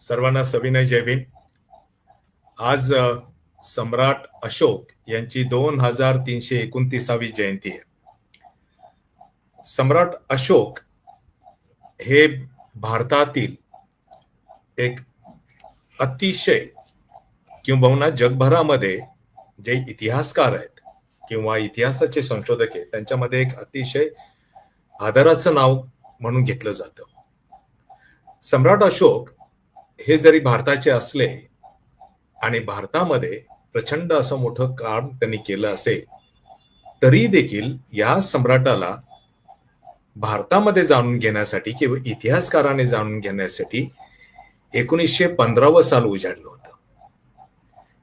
सर्वांना सविनय जय आज सम्राट अशोक यांची दोन हजार तीनशे एकोणतीसावी जयंती आहे. सम्राट अशोक हे भारतातील एक अतिशय किंबहुना जगभरामध्ये जे इतिहासकार आहेत किंवा इतिहासाचे संशोधक आहेत त्यांच्यामध्ये एक अतिशय आदराचं नाव म्हणून घेतलं जातं. सम्राट अशोक हे जरी भारताचे असले आणि भारतामध्ये प्रचंड असं मोठं काम त्यांनी केलं असेल तरी देखील या सम्राटाला भारतामध्ये जाणून घेण्यासाठी किंवा इतिहासकाराने जाणून घेण्यासाठी एकोणीसशे पंधरावं साल उजाडलं होतं.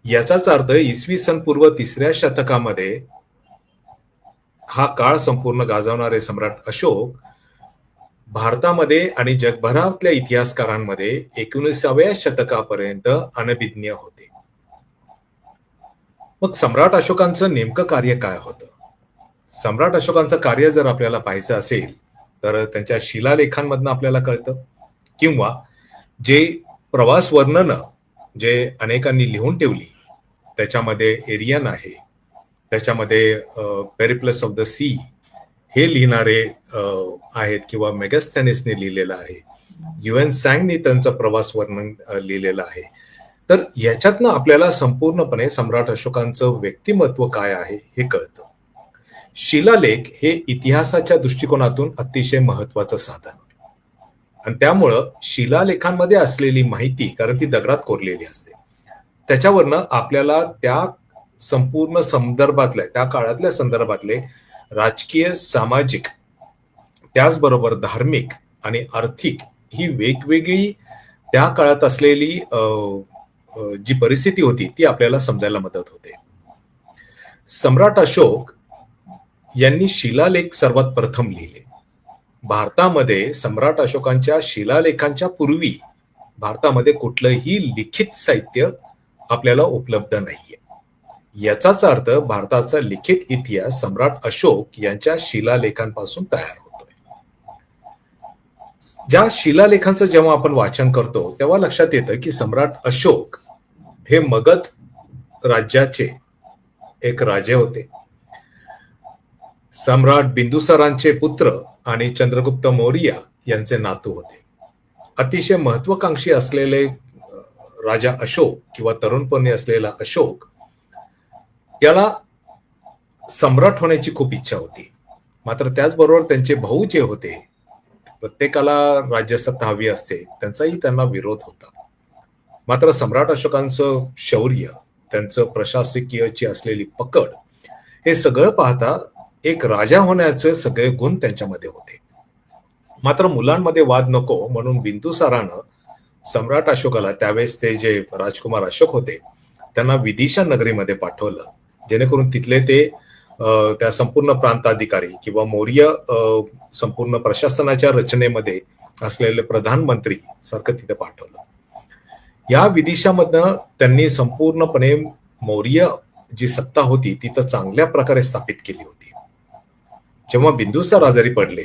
याचाच अर्थ इसवी सन पूर्व तिसऱ्या शतकामध्ये हा काळ संपूर्ण गाजवणारे सम्राट अशोक भारतामध्ये आणि जगभरातल्या इतिहासकारांमध्ये एकोणीसाव्या शतकापर्यंत अनभिज्ञ होते. मग सम्राट अशोकांचं नेमकं कार्य काय होतं? सम्राट अशोकांचं कार्य जर आपल्याला पाहायचं असेल तर त्यांच्या शिलालेखांमधनं आपल्याला कळतं. किंवा जे प्रवास वर्णनं जे अनेकांनी लिहून ठेवली त्याच्यामध्ये एरियन आहे त्याच्यामध्ये पेरिप्लस ऑफ द सी हे लिहिणारे आहेत किंवा मेगस्थॅनिसने लिहिलेलं आहे. युएन सॅंगनी त्यांचं प्रवास वर्णन लिहिलेलं आहे. तर याच्यातनं आपल्याला संपूर्णपणे सम्राट अशोकांचं व्यक्तिमत्व काय आहे हे कळतं. शिलालेख हे इतिहासाच्या दृष्टिकोनातून अतिशय महत्वाचं साधन. आणि त्यामुळं शिलालेखांमध्ये असलेली माहिती कारण ती दगडात कोरलेली असते. त्याच्यावरनं आपल्याला त्या संपूर्ण संदर्भातल्या त्या काळातल्या संदर्भातले राजकीय सामाजिक त्याचबरोबर धार्मिक आणि आर्थिक ही वेगवेगळी त्या काळात असलेली जी परिस्थिती होती ती आपल्याला समजायला मदत होते. सम्राट अशोक यांनी शिलालेख सर्वात प्रथम लिहिले. भारतामध्ये सम्राट अशोकांच्या शिलालेखांच्या पूर्वी भारतामध्ये कुठलंही लिखित साहित्य आपल्याला उपलब्ध नाहीये. याचाच अर्थ भारताचा लिखित इतिहास सम्राट अशोक यांच्या शिलालेखांपासून तयार होतोय. ज्या शिलालेखांचं जेव्हा आपण वाचन करतो तेव्हा लक्षात येतं की सम्राट अशोक हे मगध राज्याचे एक राजे होते. सम्राट बिंदुसारांचे पुत्र आणि चंद्रगुप्त मौर्य यांचे नातू होते. अतिशय महत्वाकांक्षी असलेले राजा अशोक किंवा तरुणपणी असलेला अशोक याला सम्राट होण्याची खूप इच्छा होती. मात्र त्याचबरोबर त्यांचे भाऊ जे होते प्रत्येकाला राज्यसत्ता हवी असते त्यांचाही त्यांना विरोध होता. मात्र सम्राट अशोकांचं शौर्य त्यांचं प्रशासकीयची असलेली पकड हे सगळं पाहता एक राजा होण्याचे सगळे गुण त्यांच्यामध्ये होते. मात्र मुलांमध्ये वाद नको म्हणून बिंदुसारानं सम्राट अशोकाला त्यावेळेस ते जे राजकुमार अशोक होते त्यांना विदिशा नगरीमध्ये पाठवलं. जेणेकरून तिथले ते त्या संपूर्ण प्रांताधिकारी किंवा मौर्य संपूर्ण प्रशासनाच्या रचनेमध्ये असलेले प्रधानमंत्री सारखं तिथे पाठवलं. या विदिशामधनं त्यांनी संपूर्णपणे मौर्य जी सत्ता होती ती तर चांगल्या प्रकारे स्थापित केली होती. जेव्हा बिंदुसार आजारी पडले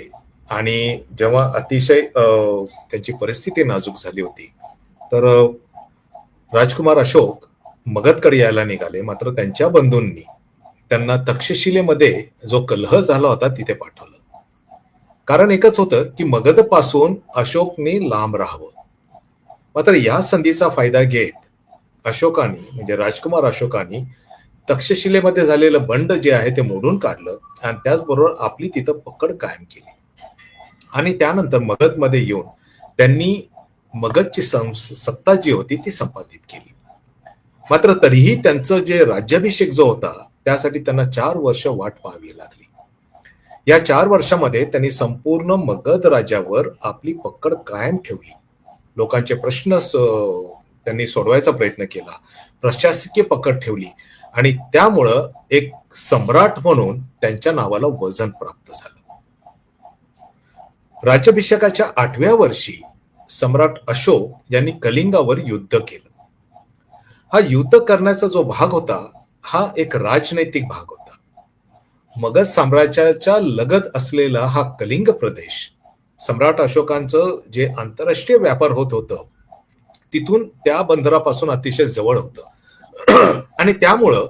आणि जेव्हा अतिशय त्यांची परिस्थिती नाजूक झाली होती तर राजकुमार अशोक मगधकडे यायला निघाले मात्र त्यांच्या बंधूंनी त्यांना तक्षशिलेमध्ये जो कलह झाला होता तिथे पाठवलं. कारण एकच होतं की मगधपासून अशोकने लांब राहावं. मात्र या संधीचा फायदा घेत अशोकानी म्हणजे राजकुमार अशोकानी तक्षशिलेमध्ये झालेलं बंड जे आहे ते मोडून काढलं आणि त्याचबरोबर आपली तिथं पकड कायम केली. आणि त्यानंतर मगधमध्ये येऊन त्यांनी मगधची सं- सत्ता जी होती ती संपादित केली. मात्र तरीही त्यांचं जे राज्याभिषेक जो होता त्यासाठी त्यांना चार वर्ष वाट पाहावी लागली. या चार वर्षामध्ये त्यांनी संपूर्ण मगध राज्यावर आपली पकड कायम ठेवली. लोकांचे प्रश्न त्यांनी सोडवायचा प्रयत्न केला प्रशासकीय पकड ठेवली आणि त्यामुळं एक सम्राट म्हणून त्यांच्या नावाला वजन प्राप्त झालं. राज्याभिषेकाच्या आठव्या वर्षी सम्राट अशोक यांनी कलिंगावर युद्ध केलं. हा युद्ध करण्याचा जो भाग होता हा एक राजनैतिक भाग होता. मगध साम्राज्याच्या लगत असलेला हा कलिंग प्रदेश सम्राट अशोकांचं जे आंतरराष्ट्रीय व्यापार होत होतं तिथून त्या बंदरापासून अतिशय जवळ होतं. आणि त्यामुळं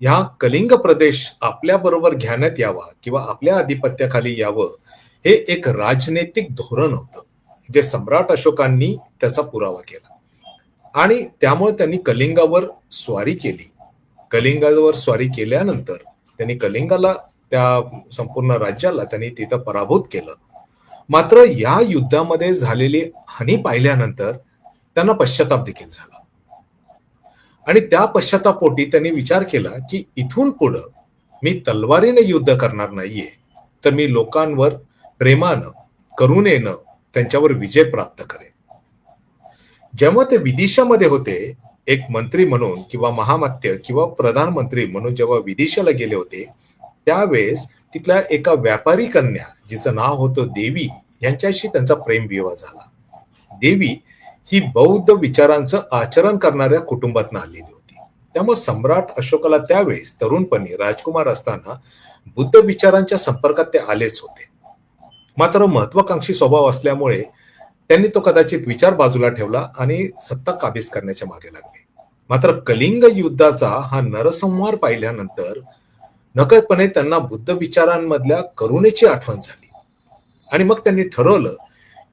ह्या कलिंग प्रदेश आपल्या बरोबर घेण्यात यावा किंवा आपल्या आधिपत्याखाली यावं हे एक राजनैतिक धोरण होतं जे सम्राट अशोकांनी त्याचा पुरावा केला. आणि त्यामुळे त्यांनी कलिंगावर स्वारी केली. कलिंगावर स्वारी केल्यानंतर त्यांनी कलिंगाला त्या संपूर्ण राज्याला त्यांनी तिथं पराभूत केलं. मात्र या युद्धामध्ये झालेली हानी पाहिल्यानंतर त्यांना पश्चाताप देखील झाला. आणि त्या पश्चातापोटी त्यांनी विचार केला की इथून पुढं मी तलवारीने युद्ध करणार नाहीये तर मी लोकांवर प्रेमानं करुणेनं त्यांच्यावर विजय प्राप्त करेन. जेव्हा ते विदिशामध्ये होते एक मंत्री म्हणून किंवा महामात्य किंवा प्रधानमंत्री म्हणून जेव्हा विदिशाला गेले होते त्यावेळेस तिथल्या एका व्यापारी कन्या जिचं नाव होतं देवी यांच्याशी त्यांचा प्रेम विवाह झाला. देवी ही बौद्ध विचारांचं आचरण करणाऱ्या कुटुंबातून आलेली होती. त्यामुळे सम्राट अशोकाला त्यावेळेस तरुणपणी राजकुमार असताना बुद्ध विचारांच्या संपर्कात ते आलेच होते. मात्र महत्वाकांक्षी स्वभाव असल्यामुळे त्यांनी तो कदाचित विचार बाजूला ठेवला आणि सत्ता काबीज करण्याच्या मागे लागले. मात्र कलिंग युद्धाचा हा नरसंहार पाहिल्यानंतर नकळतपणे त्यांना बुद्ध विचारांमधल्या करुणेची आठवण झाली. आणि मग त्यांनी ठरवलं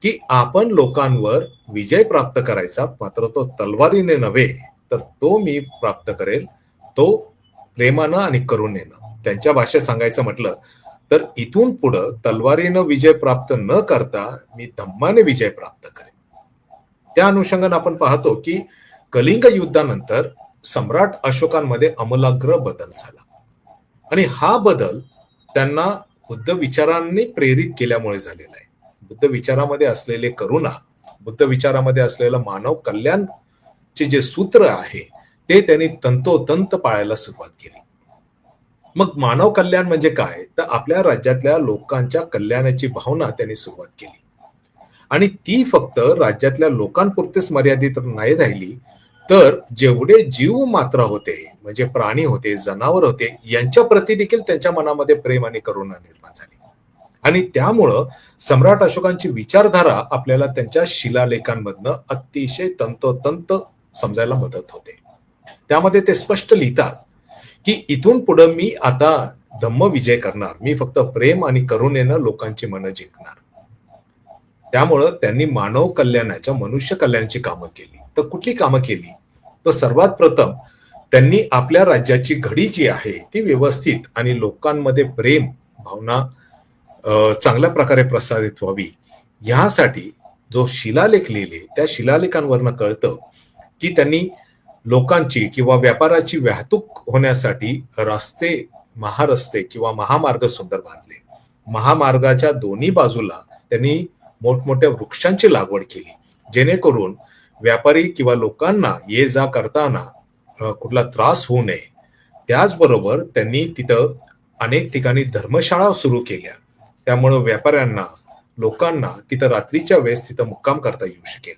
की आपण लोकांवर विजय प्राप्त करायचा मात्र तो तलवारीने नव्हे तर तो मी प्राप्त करेल तो प्रेमानं आणि करुणेनं. त्यांच्या भाषेत सांगायचं म्हटलं तर इथून पुढं तलवारीनं विजय प्राप्त न करता मी धम्माने विजय प्राप्त करेन. त्या अनुषंगाने आपण पाहतो की कलिंग युद्धानंतर सम्राट अशोकांमध्ये अमलाग्र बदल झाला. आणि हा बदल त्यांना बुद्ध विचारांनी प्रेरित केल्यामुळे झालेला आहे. बुद्ध विचारामध्ये असलेले करुणा बुद्ध विचारामध्ये असलेलं मानव कल्याणचे जे सूत्र आहे ते त्यांनी तंतोतंत पाळायला सुरुवात केली. मग मानव कल्याण म्हणजे काय? तर आपल्या राज्यातल्या लोकांच्या कल्याणाची भावना त्यांनी सुरुवात केली. आणि ती फक्त राज्यातल्या लोकांपुरतेच मर्यादित नाही राहिली तर जेवढे जीव मात्र होते म्हणजे प्राणी होते जनावर होते यांच्या प्रती देखील त्यांच्या मनामध्ये प्रेम आणि करुणा निर्माण झाली. आणि त्यामुळं सम्राट अशोकांची विचारधारा आपल्याला त्यांच्या शिलालेखांमधनं अतिशय तंतोतंत समजायला मदत होते. त्यामध्ये ते स्पष्ट लिहितात की इथून पुढं मी आता धम्म विजय करणार. मी फक्त प्रेम आणि करुणेनं लोकांची मनं जिंकणार. त्यामुळं त्यांनी मानव कल्याणाच्या मनुष्य कल्याणाची कामं केली. तर कुठली कामं केली? तर सर्वात प्रथम त्यांनी आपल्या राज्याची घडी जी आहे ती व्यवस्थित आणि लोकांमध्ये प्रेम भावना चांगल्या प्रकारे प्रसारित व्हावी. ह्यासाठी जो शिलालेख लिहिले त्या शिलालेखांवरनं कळतं की त्यांनी लोकांची किंवा व्यापाराची वाहतूक होण्यासाठी रस्ते महारस्ते किंवा महामार्ग सुंदर बांधले. महामार्गाच्या दोन्ही बाजूला त्यांनी मोठमोठ्या वृक्षांची लागवड केली. जेणेकरून व्यापारी किंवा लोकांना ये जा करताना कुठला त्रास होऊ नये. त्याचबरोबर त्यांनी तिथं अनेक ठिकाणी धर्मशाळा सुरू केल्या. त्यामुळं व्यापाऱ्यांना लोकांना तिथं रात्रीच्या वेळेस तिथं मुक्काम करता येऊ शकेल.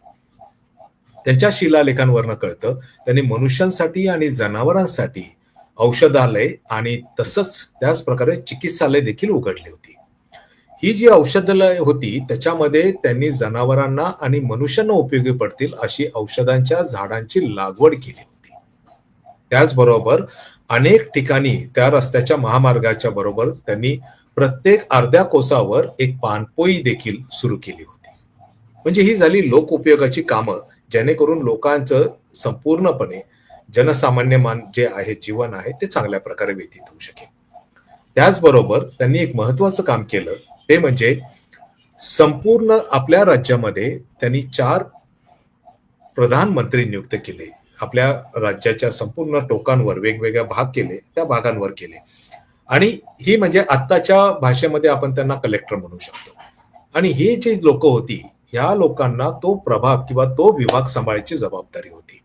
त्यांच्या शिलालेखांवरनं कळतं. त्यांनी मनुष्यांसाठी आणि जनावरांसाठी औषधालय आणि तसंच त्याच प्रकारे चिकित्सालय देखील उघडली होती. ही जी औषधालय होती त्याच्यामध्ये त्यांनी जनावरांना आणि मनुष्यांना उपयोगी पडतील अशी औषधांच्या झाडांची लागवड केली होती. त्याचबरोबर अनेक ठिकाणी त्या रस्त्याच्या महामार्गाच्या बरोबर त्यांनी प्रत्येक अर्ध्या कोसावर एक पानपोई देखील सुरू केली होती. म्हणजे ही झाली लोक उपयोगाची कामं. जेणेकरून लोकांचं संपूर्णपणे जनसामान्य मान जे आहे जीवन आहे ते चांगल्या प्रकारे व्यतीत होऊ शकेल. त्याचबरोबर त्यांनी एक महत्वाचं काम केलं ते म्हणजे संपूर्ण आपल्या राज्यामध्ये त्यांनी चार प्रधानमंत्री नियुक्त केले. आपल्या राज्याच्या संपूर्ण टोकांवर वेगवेगळ्या भाग केले त्या भागांवर केले. आणि ही म्हणजे आत्ताच्या भाषेमध्ये आपण त्यांना कलेक्टर म्हणू शकतो. आणि ही जी लोक होती ह्या लोकांना तो प्रभाग किंवा तो विभाग सांभाळायची जबाबदारी होती.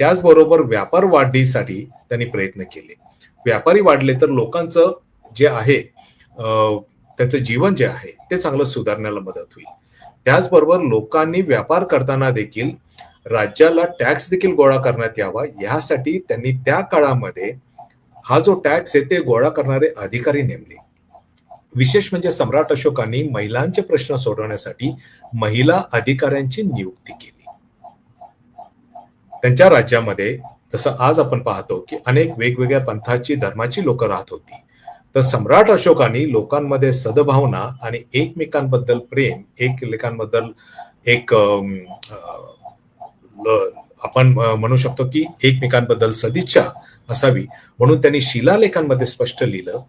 त्याचबरोबर व्यापार वाढीसाठी त्यांनी प्रयत्न केले. व्यापारी वाढले तर लोकांचं जे आहे त्याचं जीवन जे आहे ते चांगलं सुधारण्याला मदत होईल. त्याचबरोबर लोकांनी व्यापार करताना देखील राज्याला टॅक्स देखील गोळा करण्यात यावा यासाठी त्यांनी त्या काळामध्ये हा जो टॅक्स आहे ते गोळा करणारे अधिकारी नेमले. विशेष म्हणजे सम्राट अशोकांनी महिलांचे प्रश्न सोडवण्यासाठी महिला अधिकाऱ्यांची नियुक्ती केली. त्यांच्या राज्यामध्ये जसं आज आपण पाहतो की अनेक वेगवेगळ्या पंथाची धर्माची लोक राहत होती तर सम्राट अशोकाने लोकांमध्ये सद्भावना आणि एकमेकांबद्दल प्रेम एकमेकांबद्दल एक आपण म्हणू शकतो की एकमेकांबद्दल सदिच्छा असावी म्हणून त्यांनी शिलालेखांमध्ये स्पष्ट लिहिलं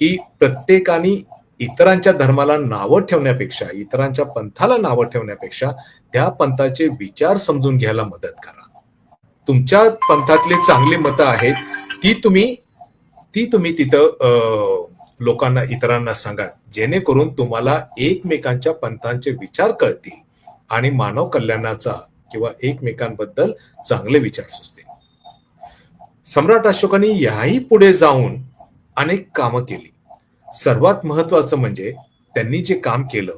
की प्रत्येकाने इतरांच्या धर्माला नावं ठेवण्यापेक्षा इतरांच्या पंथाला नावं ठेवण्यापेक्षा त्या पंथाचे विचार समजून घ्यायला मदत करा. तुमच्या पंथातले चांगली मतं आहेत ती तुम्ही ती तुम्ही तिथं लोकांना इतरांना सांगा. जेणेकरून तुम्हाला एकमेकांच्या पंथांचे विचार कळतील आणि मानव कल्याणाचा किंवा एकमेकांबद्दल चांगले विचार सुचतील. सम्राट अशोकाने याही पुढे जाऊन अनेक कामं केली. सर्वात महत्वाचं म्हणजे त्यांनी जे काम केलं.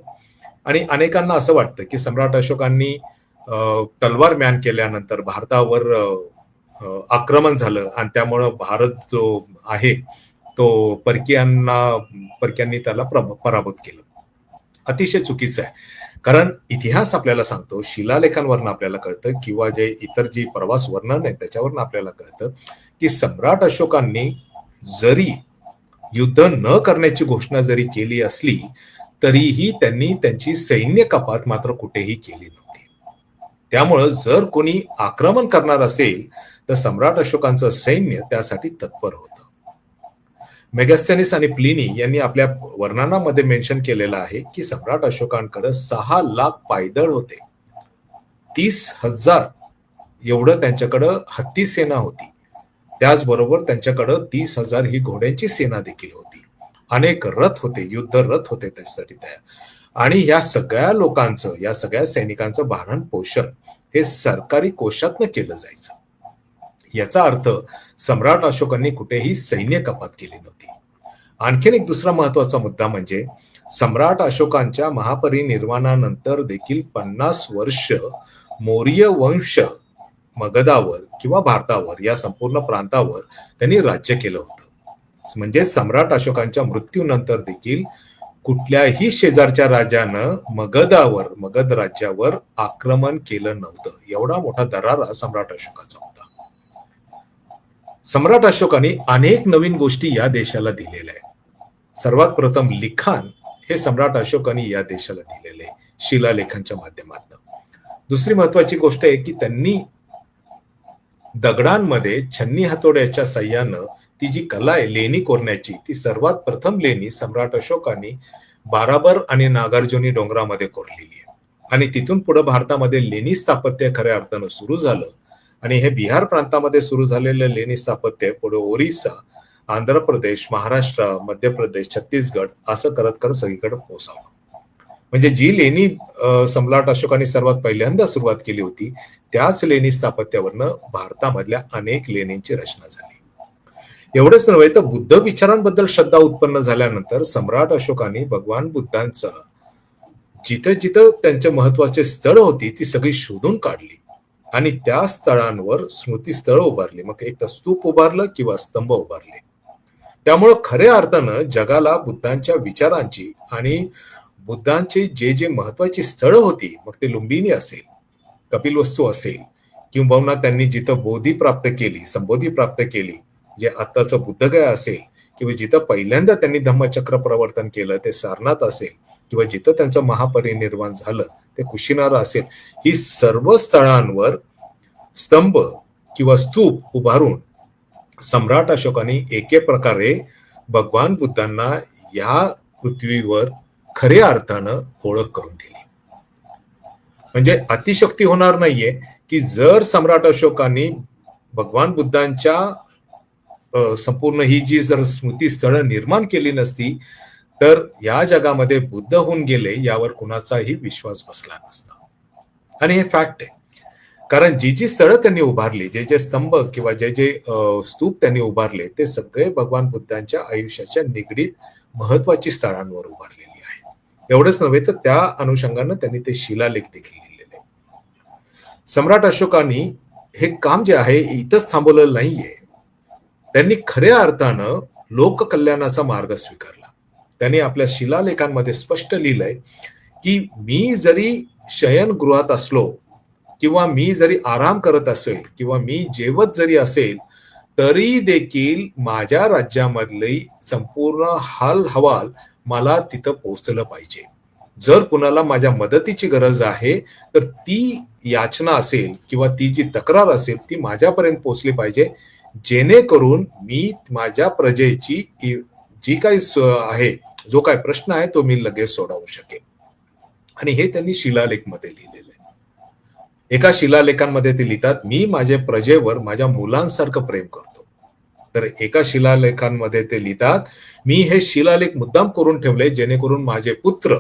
आणि अनेकांना असं वाटतं की सम्राट अशोकांनी तलवार म्यान केल्यानंतर भारतावर आक्रमण झालं आणि त्यामुळं भारत जो आहे तो परकीयांना परक्यांनी त्याला प्रभ- पराभूत केलं. अतिशय चुकीचं आहे. कारण इतिहास आपल्याला सांगतो शिलालेखांवरनं आपल्याला कळतं किंवा जे इतर जी प्रवास वर्णन आहे त्याच्यावरनं आपल्याला कळतं की सम्राट अशोकांनी जरी युद्ध न करण्याची घोषणा जरी केली असली तरीही त्यांनी त्यांची सैन्य कपात मात्र कुठेही केली नव्हती. त्यामुळं जर कोणी आक्रमण करणार असेल तर सम्राट अशोकांचं सैन्य त्यासाठी तत्पर होतं. मेगस्थेनिस आणि प्लिनी यांनी आपल्या वर्णनामध्ये मेन्शन केलेलं आहे की सम्राट अशोकांकडे सहा लाख पायदळ होते. तीस हजार एवढं त्यांच्याकडं हत्ती सेना होती. त्याचबरोबर त्यांच्याकडं तीस हजार ही घोड्यांची सेना देखील होती. अनेक रथ होते युद्ध रथ होते त्यासाठी तयार आणि या सगळ्या लोकांचं या सगळ्या सैनिकांचं भारण पोषण हे सरकारी कोशातनं केलं जायचं. याचा अर्थ सम्राट अशोकांनी कुठेही सैन्य कपात केली नव्हती. आणखीन एक दुसरा महत्त्वाचा मुद्दा म्हणजे सम्राट अशोकांच्या महापरिनिर्वाणानंतर देखील पन्नास वर्ष मौर्य वंश मगधावर किंवा भारतावर या संपूर्ण प्रांतावर त्यांनी राज्य केलं होतं. म्हणजे सम्राट अशोकांच्या मृत्यूनंतर देखील कुठल्याही शेजारच्या राजानं मगधावर मगध राज्यावर आक्रमण केलं नव्हतं. एवढा मोठा दरारा सम्राट अशोकाचा होता. सम्राट अशोकाने अनेक नवीन गोष्टी या देशाला दिलेल्या आहेत. सर्वात प्रथम लिखाण हे सम्राट अशोकाने या देशाला दिलेले आहे, शिलालेखांच्या माध्यमातून. दुसरी महत्वाची गोष्ट आहे की त्यांनी दगडांमध्ये छन्नी हातोड्याच्या सह्यानं ती जी कला आहे लेणी कोरण्याची ती सर्वात प्रथम लेणी सम्राट अशोकाने बाराबर आणि नागार्जुनी डोंगरामध्ये कोरलेली आहे. आणि तिथून पुढे भारतामध्ये लेणी स्थापत्य खऱ्या अर्थानं सुरू झालं आणि हे बिहार प्रांतामध्ये सुरू झालेलं लेणी स्थापत्य पुढे ओरिसा आंध्र प्रदेश महाराष्ट्र मध्य प्रदेश छत्तीसगड असं करत करत सगळीकडे पोहोचावं. म्हणजे जी लेणी सम्राट अशोकाने सर्वात पहिल्यांदा सुरुवात केली होती त्याच लेणी स्थापत्यावरनं भारतामधल्या अनेक लेणींची रचना झाली. एवढंच नव्हे तर बुद्ध विचारांबद्दल श्रद्धा उत्पन्न झाल्यानंतर सम्राट अशोकाने भगवान बुद्धांचा जिथं जिथं त्यांच्या महत्त्वाचे स्थळ होती ती सगळी शोधून काढली. आणि त्या स्थळांवर स्मृतीस्थळ उभारली. मग एक तर स्तूप उभारलं किंवा स्तंभ उभारले. त्यामुळं खऱ्या अर्थानं जगाला बुद्धांच्या विचारांची आणि बुद्धांचे जे जे महत्वाची स्थळं होती मग ते लुंबिनी असेल कपिलवस्तू असेल किंबहुना त्यांनी जिथं बोधी प्राप्त केली संबोधी प्राप्त केली जे आत्ताचं बुद्धगया असेल किंवा जिथं पहिल्यांदा त्यांनी धम्मचक्र प्रवर्तन केलं ते सारनाथ असेल किंवा जिथं त्यांचं महापरिनिर्वाण झालं ते कुशीनारा असेल ही सर्व स्थळांवर स्तंभ किंवा स्तूप उभारून सम्राट अशोकाने एके प्रकारे भगवान बुद्धांना या पृथ्वीवर खऱ्या अर्थानं ओळख करून दिली. म्हणजे अतिशक्ती होणार नाहीये की जर सम्राट अशोकांनी भगवान बुद्धांच्या संपूर्ण ही जी जर स्मृती स्थळ निर्माण केली नसती तर या जगामध्ये बुद्ध होऊन गेले यावर कुणाचाही विश्वास बसला नसता. आणि हे फॅक्ट आहे. कारण जी जी स्थळं त्यांनी उभारली जे जे स्तंभ किंवा जे जे स्तूप त्यांनी उभारले ते सगळे भगवान बुद्धांच्या आयुष्याच्या निगडीत महत्वाची स्थळांवर उभारलेले एवढंच नव्हे तर त्या अनुषंगानं त्यांनी ते शिलालेख देखील लिहिलेले. सम्राट अशोकांनी हे काम जे आहे इथंच थांबवलेलं नाहीये. त्यांनी खऱ्या अर्थानं लोककल्याणाचा मार्ग स्वीकारला. त्यांनी आपल्या शिलालेखांमध्ये स्पष्ट लिहिलंय की मी जरी शयनगृहात असलो किंवा मी जरी आराम करत असेल किंवा मी जेवत जरी असेल तरी देखील माझ्या राज्यामधली संपूर्ण हाल हवाल मला तिथं पोहोचलं पाहिजे. जर कुणाला माझ्या मदतीची गरज आहे तर ती याचना असेल किंवा ती जी तक्रार असेल ती माझ्यापर्यंत पोहोचली पाहिजे. जेणेकरून मी माझ्या प्रजेची जी काही स- आहे जो काय प्रश्न आहे तो मी लगेच सोडवू शकेन. आणि हे त्यांनी शिलालेखमध्ये लिहिलेलं आहे. एका शिलालेखांमध्ये ते लिहितात मी माझ्या प्रजेवर माझ्या मुलांसारखं प्रेम करतो. तर एका शिलालेखांमध्ये ते लिहितात मी हे शिलालेख मुद्दाम करून ठेवले जेणेकरून माझे पुत्र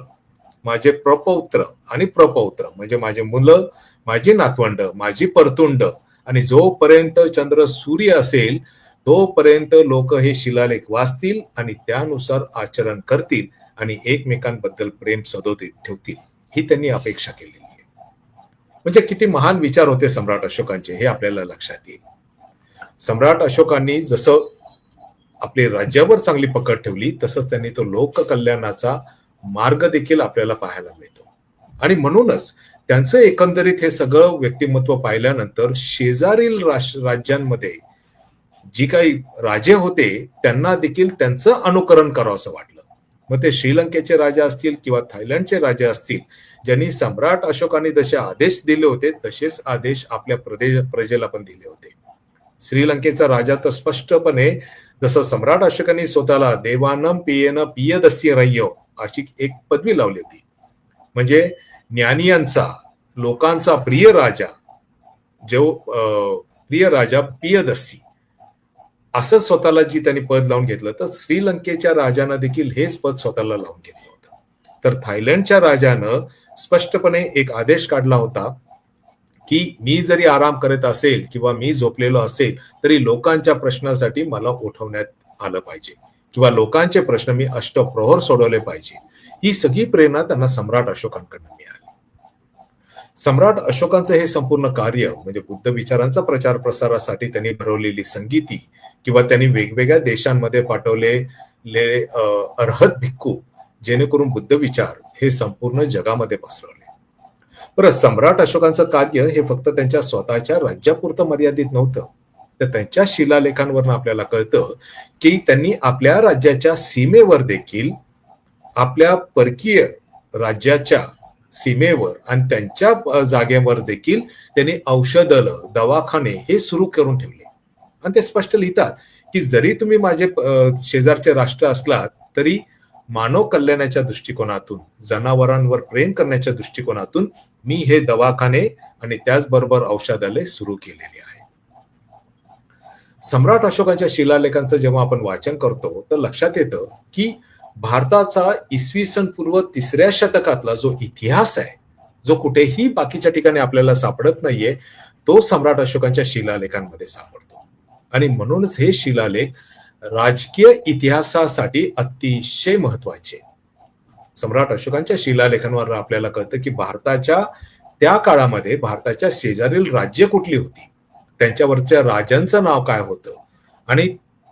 माझे प्रपौत्र आणि प्रपौत्र म्हणजे माझे मुलं माझी नातवंड माझी परतुंड आणि जोपर्यंत चंद्र सूर्य असेल तोपर्यंत लोक हे शिलालेख वाचतील आणि त्यानुसार आचरण करतील आणि एकमेकांबद्दल प्रेम सदोतीत ठेवतील. ही त्यांनी अपेक्षा केलेली आहे. म्हणजे किती महान विचार होते सम्राट अशोकांचे हे आपल्याला लक्षात येईल. सम्राट अशोकांनी जसं आपली राज्यावर चांगली पकड ठेवली तसंच त्यांनी तो लोककल्याणाचा मार्ग देखील आपल्याला पाहायला मिळतो. आणि म्हणूनच त्यांचं एकंदरीत हे सगळं व्यक्तिमत्व पाहिल्यानंतर शेजारील राज्यांमध्ये जी काही राजे होते त्यांना देखील त्यांचं अनुकरण करावं असं वाटलं. मग ते श्रीलंकेचे राजे असतील किंवा थायलंडचे राजे असतील ज्यांनी सम्राट अशोकाने जसे आदेश दिले होते तसेच आदेश आपल्या प्रदेश प्रजेला पण दिले होते. श्रीलंकेचा राजा तर स्पष्टपणे जसं सम्राट अशोकांनी स्वतःला देवानम पियेन पियदस्य रय्यो अशी एक पदवी लावली होती. म्हणजे ज्ञानियांचा लोकांचा प्रिय राजा जो अं, प्रिय राजा पियदस्सी असं स्वतःला जी त्यांनी पद लावून घेतलं तर श्रीलंकेच्या राजानं देखील हेच पद स्वतःला लावून घेतलं होतं. तर थायलंडच्या राजानं स्पष्टपणे एक आदेश काढला होता की मी जरी आराम करत असेल किंवा मी झोपलेलो असेल तरी लोकांच्या प्रश्नासाठी मला उठवण्यात आलं पाहिजे. किंवा लोकांचे प्रश्न मी अष्टप्रहर सोडवले पाहिजे. ही सगळी प्रेरणा त्यांना सम्राट अशोकांकडून मिळाली. सम्राट अशोकांचं हे संपूर्ण कार्य म्हणजे बुद्ध विचारांचा प्रचार प्रसारासाठी त्यांनी भरवलेली संगीती किंवा त्यांनी वेगवेगळ्या देशांमध्ये पाठवलेले अर्हत भिक्खू जेणेकरून बुद्ध विचार हे संपूर्ण जगामध्ये पसरवले. बरं सम्राट अशोकांचं कार्य हे फक्त त्यांच्या स्वतःच्या राज्यापुरतं मर्यादित नव्हतं. तर त्यांच्या शिलालेखांवरून आपल्याला कळतं की त्यांनी आपल्या राज्याच्या सीमेवर देखील आपल्या परकीय राज्याच्या सीमेवर आणि त्यांच्या जागेवर देखील त्यांनी औषधल दवाखाने हे सुरू करून ठेवले. आणि ते स्पष्ट लिहितात की जरी तुम्ही माझे शेजारचे राष्ट्र असलात तरी मानव कल्याणाच्या दृष्टिकोनातून जनावरांवर प्रेम करण्याच्या दृष्टिकोनातून मी हे दवाखाने आणि त्याचबरोबर औषधालय सुरू केलेले आहे. सम्राट अशोकांच्या शिलालेखांचं जेव्हा आपण वाचन करतो तर लक्षात येतं की भारताचा इसवी सन पूर्व तिसऱ्या शतकातला जो इतिहास आहे जो कुठेही बाकीच्या ठिकाणी आपल्याला सापडत नाहीये तो सम्राट अशोकांच्या शिलालेखांमध्ये सापडतो. आणि म्हणूनच हे शिलालेख राजकीय इतिहासासाठी अतिशय महत्त्वाचे. सम्राट अशोकांच्या शिलालेखांवर आपल्याला कळतं की भारताच्या त्या काळामध्ये भारताच्या शेजारील राज्य कुठली होती? त्यांच्यावरच्या राजांचं नाव काय होतं? आणि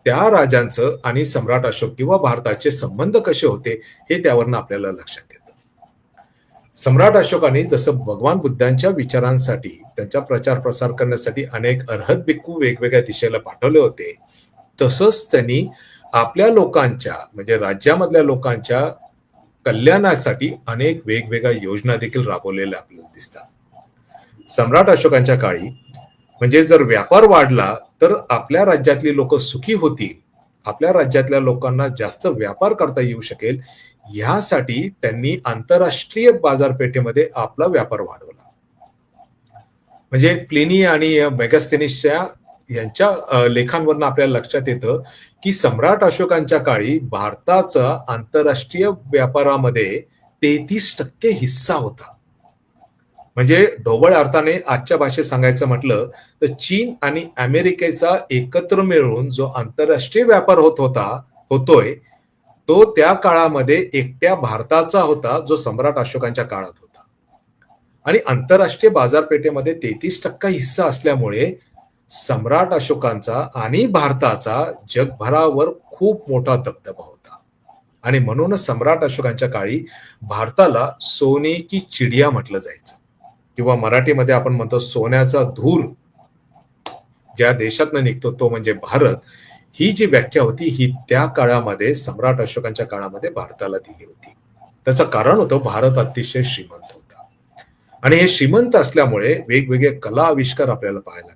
त्या राजांचं आणि सम्राट अशोक किंवा भारताचे संबंध कसे होते? हे त्यावरनं आपल्याला लक्षात येतं. सम्राट अशोकाने जसं भगवान बुद्धांच्या विचारांसाठी त्यांचा प्रचार प्रसार करण्यासाठी अनेक अर्हत भिक्खू वेगवेगळ्या दिशेला पाठवले होते तसंच त्यांनी आपल्या लोकांच्या म्हणजे राज्यामधल्या लोकांच्या कल्याणासाठी अनेक वेगवेगळ्या योजना देखील राबवलेल्या आपल्याला दिसतात. सम्राट अशोकांच्या काळी म्हणजे जर व्यापार वाढला तर आपल्या राज्यातली लोक सुखी होतील. आपल्या राज्यातल्या लोकांना जास्त व्यापार करता येऊ शकेल. ह्यासाठी त्यांनी आंतरराष्ट्रीय बाजारपेठेमध्ये आपला व्यापार वाढवला. म्हणजे प्लिनी आणि मेगास्थेनिसच्या यांच्या अ, लेखांवरनं आपल्याला लक्षात येतं की सम्राट अशोकांच्या काळी भारताचा आंतरराष्ट्रीय व्यापारामध्ये तेहतीस टक्के हिस्सा होता. म्हणजे ढोबळ अर्थाने आजच्या भाषेत सांगायचं म्हटलं तर चीन आणि अमेरिकेचा एकत्र मिळून जो आंतरराष्ट्रीय व्यापार होत होता होतोय तो त्या काळामध्ये एकट्या भारताचा होता जो सम्राट अशोकांच्या काळात होता. आणि आंतरराष्ट्रीय बाजारपेठेमध्ये तेहतीस टक्का हिस्सा असल्यामुळे सम्राट अशोकांचा आणि भारताचा जगभरावर खूप मोठा दबदबा होता. आणि म्हणूनच सम्राट अशोकांच्या काळी भारताला सोने की चिडिया म्हटलं जायचं. किंवा मराठीमध्ये आपण म्हणतो सोन्याचा धूर. ज्या देशातनं निघतो तो म्हणजे भारत. ही जी व्याख्या होती ही त्या काळामध्ये सम्राट अशोकांच्या काळामध्ये भारताला दिली होती. त्याचं कारण होतं भारत अतिशय श्रीमंत होता. आणि हे श्रीमंत असल्यामुळे वेगवेगळे कला आविष्कार आपल्याला पाहायला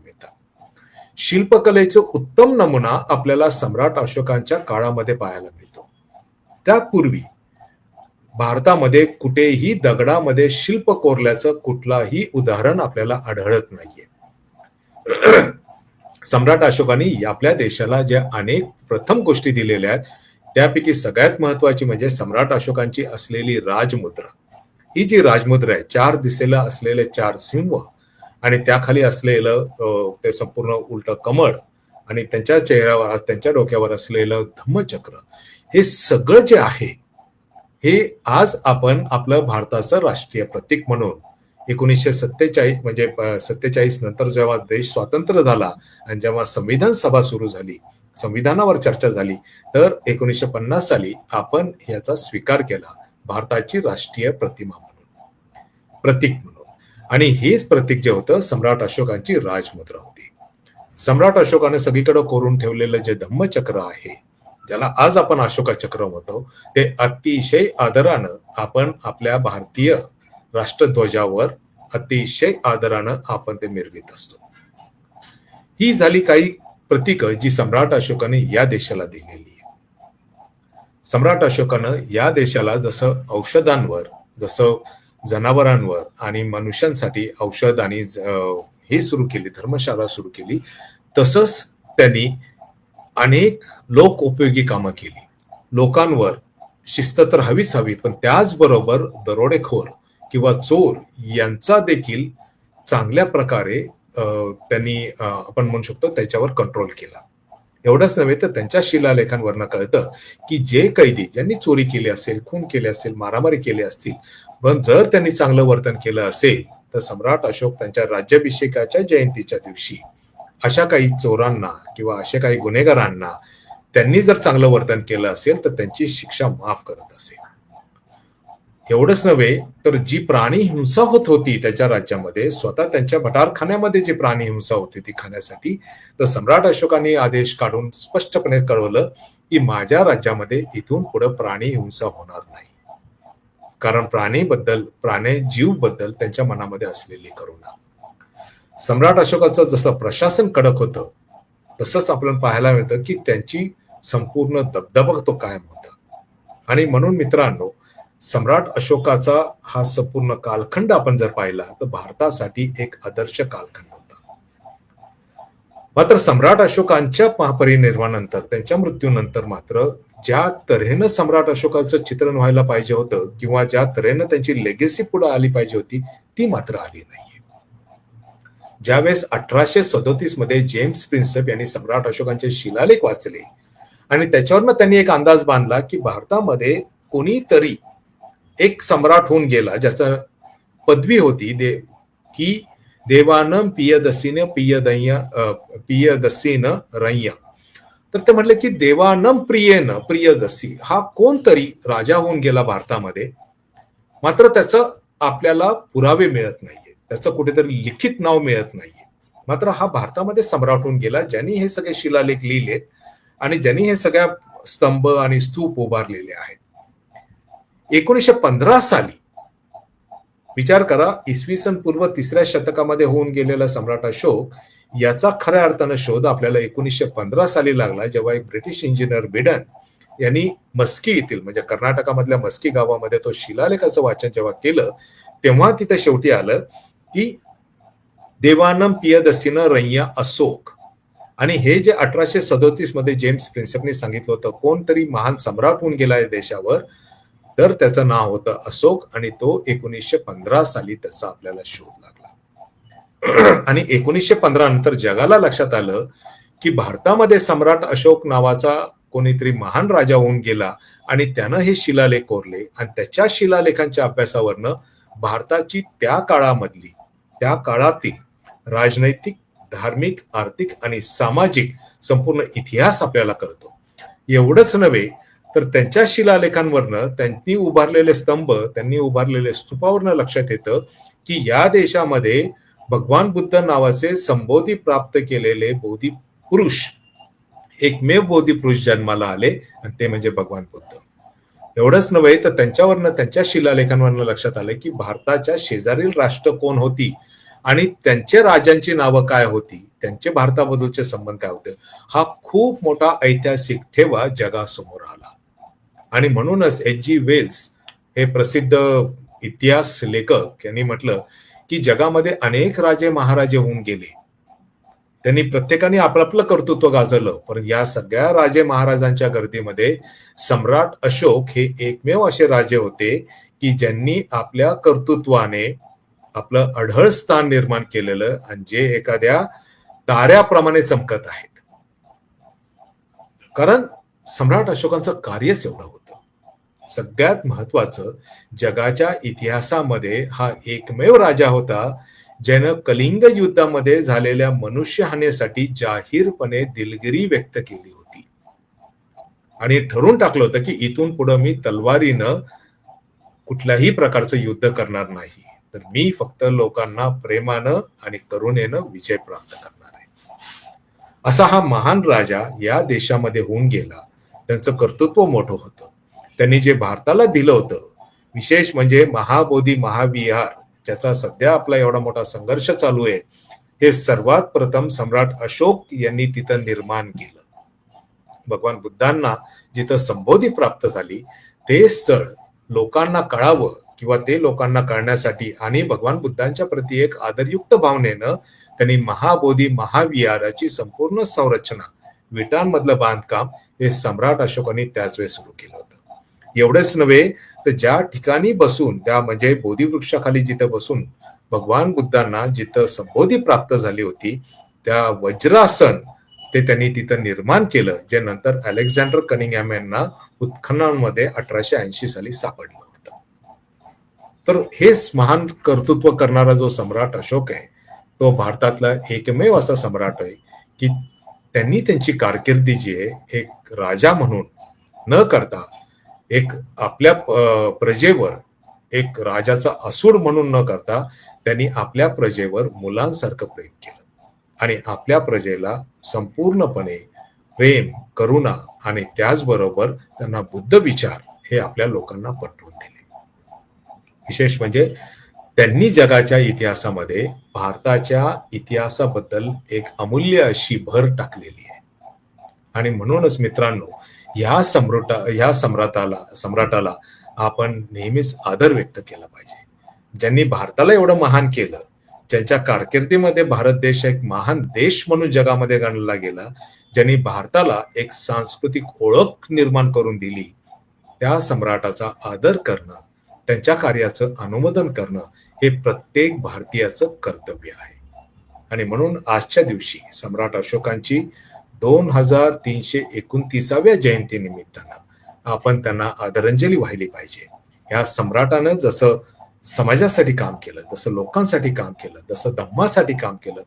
शिल्पकलेचं उत्तम नमुना आपल्याला सम्राट अशोकांच्या काळामध्ये पाहायला मिळतो. त्यापूर्वी भारतामध्ये कुठेही दगडामध्ये शिल्प कोरल्याचं कुठलाही उदाहरण आपल्याला आढळत नाहीये. सम्राट अशोकांनी आपल्या देशाला ज्या अनेक प्रथम गोष्टी दिलेल्या आहेत त्यापैकी सगळ्यात महत्वाची म्हणजे सम्राट अशोकांची असलेली राजमुद्रा. ही जी राजमुद्रा आहे चार दिशेला असलेले चार सिंह आणि त्याखाली असलेलं ते संपूर्ण उलट कमळ आणि त्यांच्या चेहऱ्यावर त्यांच्या डोक्यावर असलेलं धम्मचक्र हे सगळं जे आहे हे आज आपण आपलं भारताचं राष्ट्रीय प्रतीक म्हणून एकोणीसशे सत्तेचाळीस म्हणजे सत्तेचाळीस नंतर जेव्हा देश स्वातंत्र्य झाला आणि जेव्हा संविधान सभा सुरू झाली संविधानावर चर्चा झाली तर एकोणीसशे पन्नास साली आपण याचा स्वीकार केला भारताची राष्ट्रीय प्रतिमा म्हणून. प्रतीक म्हणून. आणि हेच प्रतीक जे होतं सम्राट अशोकांची राजमुद्रा होती. सम्राट अशोकाने सगळीकडे कोरून ठेवलेलं जे धम्मचक्र आहे ज्याला आज आपण अशोका चक्र म्हणतो. ते अतिशय आदरानं आपण आपल्या भारतीय राष्ट्रध्वजावर अतिशय आदरानं आपण ते मिरवित असतो. ही झाली काही प्रतीक जी सम्राट अशोकाने या देशाला दिलेली आहे सम्राट अशोकानं या देशाला जसं औषधांवर जसं जनावरांवर आणि मनुष्यांसाठी औषध आणि हे सुरू केली धर्मशाळा सुरू केली. तसंच त्यांनी अनेक लोक उपयोगी कामं केली. लोकांवर शिस्त तर हवीच हवी पण त्याचबरोबर दरोडेखोर किंवा चोर यांचा देखील चांगल्या प्रकारे त्यांनी आपण म्हणू शकतो त्याच्यावर कंट्रोल केला. एवढंच नव्हे तर त्यांच्या शिलालेखांवरनं कळतं की जे कैदी ज्यांनी चोरी केली असेल खून केले असेल मारामारी केली असतील पण जर त्यांनी चांगलं वर्तन केलं असेल तर सम्राट अशोक त्यांच्या राज्याभिषेकाच्या जयंतीच्या दिवशी अशा काही चोरांना किंवा अशा काही गुन्हेगारांना त्यांनी जर चांगलं वर्तन केलं असेल तर त्यांची शिक्षा माफ करत असेल. एवढंच नव्हे तर जी प्राणी हिंसा होत होती त्याच्या राज्यामध्ये स्वतः त्यांच्या भटारखान्यामध्ये जी प्राणी हिंसा होती ती खाण्यासाठी तर सम्राट अशोकांनी आदेश काढून स्पष्टपणे कळवलं की माझ्या राज्यामध्ये इथून पुढे प्राणी हिंसा होणार नाही. कारण प्राणीबद्दल प्राणी जीवबद्दल त्यांच्या मनामध्ये असलेली करुणा. सम्राट अशोकाचं जसं प्रशासन कडक होतं तसंच आपल्याला पाहायला मिळतं की त्यांची संपूर्ण दबदबा तो कायम होता. आणि म्हणून मित्रांनो सम्राट अशोकाचा हा संपूर्ण कालखंड आपण जर पाहिला तर भारतासाठी एक आदर्श कालखंड होता. मात्र सम्राट अशोकांच्या महापरिनिर्वाणानंतर त्यांच्या मृत्यूनंतर मात्र ज्या तऱ्हेनं सम्राट अशोकाचं चित्रण व्हायला पाहिजे होतं किंवा ज्या तऱ्हेनं त्यांची लेगेसी पुढे आली पाहिजे होती ती मात्र आली नाहीये. ज्यावेळेस अठराशे सदोतीसमध्ये जेम्स प्रिन्सप यांनी सम्राट अशोकांचे शिलालेख वाचले आणि त्याच्यावरनं त्यांनी एक अंदाज बांधला की भारतामध्ये कोणीतरी एक सम्राट होऊन गेला ज्याचा पदवी होती दे की देवानम पियदसीन पियदय्य पियदसीन रय्य. तर ते म्हटले की देवानम प्रियेन प्रियदसी हा कोणतरी राजा होऊन गेला भारतामध्ये. मात्र त्याचं आपल्याला पुरावे मिळत नाहीये. त्याचं कुठेतरी लिखित नाव मिळत नाहीये. मात्र हा भारतामध्ये सम्राट होऊन गेला ज्यांनी हे सगळे शिलालेख लिहिले आणि ज्यांनी हे सगळ्या स्तंभ आणि स्तूप उभारलेले आहेत. एकोणीसशे पंधरा साली विचार करा इसवी सन पूर्व तिसऱ्या शतकामध्ये होऊन गेलेला सम्राट अशोक याचा खऱ्या अर्थानं शोध आपल्याला एकोणीसशे पंधरा साली लागला जेव्हा एक ब्रिटिश इंजिनियर बिडन यांनी मस्की येथील म्हणजे कर्नाटकामधल्या मस्की गावामध्ये तो शिलालेखाचं वाचन जेव्हा केलं तेव्हा तिथे शेवटी आलं की देवानम पियदसीन रय्या अशोक. आणि हे जे अठराशे सदोतीसमध्ये जेम्स प्रिन्सेपने सांगितलं होतं कोणतरी महान सम्राट होऊन गेला या देशावर तर त्याचं नाव होतं अशोक आणि तो एकोणीसशे पंधरा साली त्याचा आपल्याला शोध लागला. आणि एकोणीसशे पंधरा नंतर जगाला लक्षात आलं की भारतामध्ये सम्राट अशोक नावाचा कोणीतरी महान राजा होऊन गेला आणि त्यानं हे शिलालेख कोरले आणि त्याच्या शिलालेखांच्या अभ्यासावरनं भारताची त्या काळामधली त्या काळातील राजनैतिक धार्मिक आर्थिक आणि सामाजिक संपूर्ण इतिहास आपल्याला कळतो. एवढंच नव्हे तर त्यांच्या शिलालेखांवरनं त्यांनी उभारलेले स्तंभ त्यांनी उभारलेले स्तूपावरनं लक्षात येतं की या देशामध्ये भगवान बुद्ध नावाचे संबोधी प्राप्त केलेले बोधी पुरुष एकमेव बोधी पुरुष जन्माला आले आणि ते म्हणजे भगवान बुद्ध. एवढंच नव्हे तर त्यांच्यावरनं त्यांच्या शिलालेखांवरनं लक्षात आलं की भारताच्या शेजारील राष्ट्र कोण होती आणि त्यांचे राजांची नावं काय होती त्यांचे भारताबद्दलचे संबंध काय होते हा खूप मोठा ऐतिहासिक ठेवा जगासमोर आला. आणि म्हणूनच एच जी वेल्स हे प्रसिद्ध इतिहास लेखक यांनी म्हटलं की जगामध्ये अनेक राजे महाराजे होऊन गेले. त्यांनी प्रत्येकाने आपलं कर्तृत्व गाजवलं पण या सगळ्या राजे महाराजांच्या गर्दीमध्ये सम्राट अशोक हे एकमेव असे राजे होते की ज्यांनी आपल्या कर्तृत्वाने आपलं अढळ स्थान निर्माण केलेलं आणि जे एखाद्या ताऱ्याप्रमाणे चमकत आहेत. कारण सम्राट अशोकांचं कार्यच एवढं होतं. सगळ्यात महत्वाचं जगाच्या इतिहासामध्ये हा एकमेव राजा होता ज्यानं कलिंग युद्धामध्ये झालेल्या मनुष्यहानेसाठी जाहीरपणे दिलगिरी व्यक्त केली होती. आणि ठरवून टाकलं होतं की इथून पुढे मी तलवारीनं कुठल्याही प्रकारचं युद्ध करणार नाही. तर मी फक्त लोकांना प्रेमानं आणि करुणेनं विजय प्राप्त करणार आहे. असा हा महान राजा या देशामध्ये होऊन गेला. त्यांचं कर्तृत्व मोठं होतं. त्यांनी जे भारताला दिलं होतं विशेष म्हणजे महाबोधी महाविहार ज्याचा सध्या आपला एवढा मोठा संघर्ष चालू आहे हे सर्वात प्रथम सम्राट अशोक यांनी तिथं निर्माण केलं. भगवान बुद्धांना जिथं संबोधी प्राप्त झाली ते स्थळ लोकांना कळावं किंवा ते लोकांना कळण्यासाठी आणि भगवान बुद्धांच्या प्रती एक आदरयुक्त भावनेनं त्यांनी महाबोधी महाविहाराची संपूर्ण संरचना विटांमधलं बांधकाम हे सम्राट अशोकांनी त्याच वेळेस सुरू केलं होतं. एवढंच नव्हे तर ज्या ठिकाणी बसून त्या म्हणजे बोधीवृक्षाखाली जिथं बसून भगवान बुद्धांना जिथं संबोधी प्राप्त झाली होती त्या वज्रासन ते त्यांनी तिथं निर्माण केलं जे नंतर अलेक्झांडर कनिंगहॅम यांना उत्खननामध्ये अठराशे ऐंशी साली सापडलं होतं. तर हेच महान कर्तृत्व करणारा जो सम्राट अशोक आहे तो भारतातला एकमेव असा सम्राट आहे की त्यांनी त्यांची कारकिर्दी जी आहे एक राजा म्हणून न करता एक आपल्या प्रजेवर एक राजाचा असूड म्हणून न करता त्यांनी आपल्या प्रजेवर मुलांसारखं प्रेम केलं. आणि आपल्या प्रजेला संपूर्णपणे प्रेम करुणा आणि त्याचबरोबर त्यांना बुद्ध विचार हे आपल्या लोकांना पटवून दिले. विशेष म्हणजे त्यांनी जगाच्या इतिहासामध्ये भारताच्या इतिहासाबद्दल एक अमूल्य अशी भर टाकलेली आहे. आणि म्हणूनच मित्रांनो ह्या सम्राटा ह्या सम्राटाला सम्राटाला आपण नेहमीच आदर व्यक्त केला पाहिजे. ज्यांनी भारताला एवढं महान केलं ज्यांच्या कारकिर्दीमध्ये भारत देश एक महान देश म्हणून जगामध्ये गणला गेला ज्यांनी भारताला एक सांस्कृतिक ओळख निर्माण करून दिली त्या सम्राटाचा आदर करणं त्यांच्या कार्याचं अनुमोदन करणं हे प्रत्येक भारतीयाचं कर्तव्य आहे. आणि म्हणून आजच्या दिवशी सम्राट अशोकांची दोन हजार तीनशे एकोणतीसाव्या जयंतीनिमित्तानं आपण त्यांना आदरांजली वाहिली पाहिजे. या सम्राटानं जसं समाजासाठी काम केलं जसं लोकांसाठी काम केलं जसं धम्मासाठी काम केलं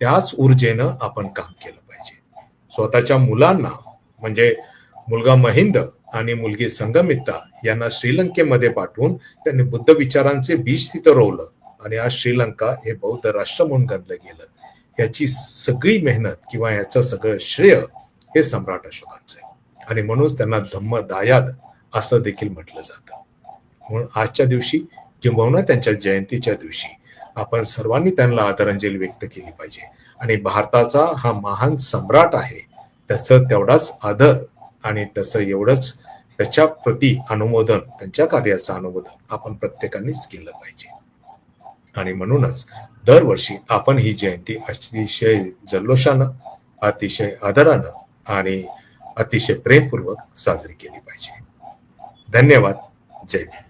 त्याच ऊर्जेनं आपण काम केलं पाहिजे. स्वतःच्या मुलांना म्हणजे मुलगा महिंद आणि मुलगी संगमित्ता यांना श्रीलंकेमध्ये पाठवून त्यांनी बुद्ध विचारांचे बीज तिथं रोवलं. आणि आज श्रीलंका हे बौद्ध राष्ट्र म्हणून गणलं गेलं. याची सगळी मेहनत किंवा याचं सगळं श्रेय हे सम्राट अशोकांचं आहे. आणि म्हणूनच त्यांना धम्म दायाद असं देखील म्हटलं जातं. म्हणून आजच्या दिवशी किंबहुना त्यांच्या जयंतीच्या दिवशी आपण सर्वांनी त्यांना आदरांजली व्यक्त केली पाहिजे. आणि भारताचा हा महान सम्राट आहे. त्याचं तेवढाच आदर आणि त्याचं एवढंच त्याच्या प्रती अनुमोदन त्यांच्या कार्याचं अनुमोदन आपण प्रत्येकानेच केलं पाहिजे. आणि म्हणूनच दरवर्षी आपण ही जयंती अतिशय जल्लोषानं अतिशय आदरानं आणि अतिशय प्रेमपूर्वक साजरी केली पाहिजे. धन्यवाद. जय भीम.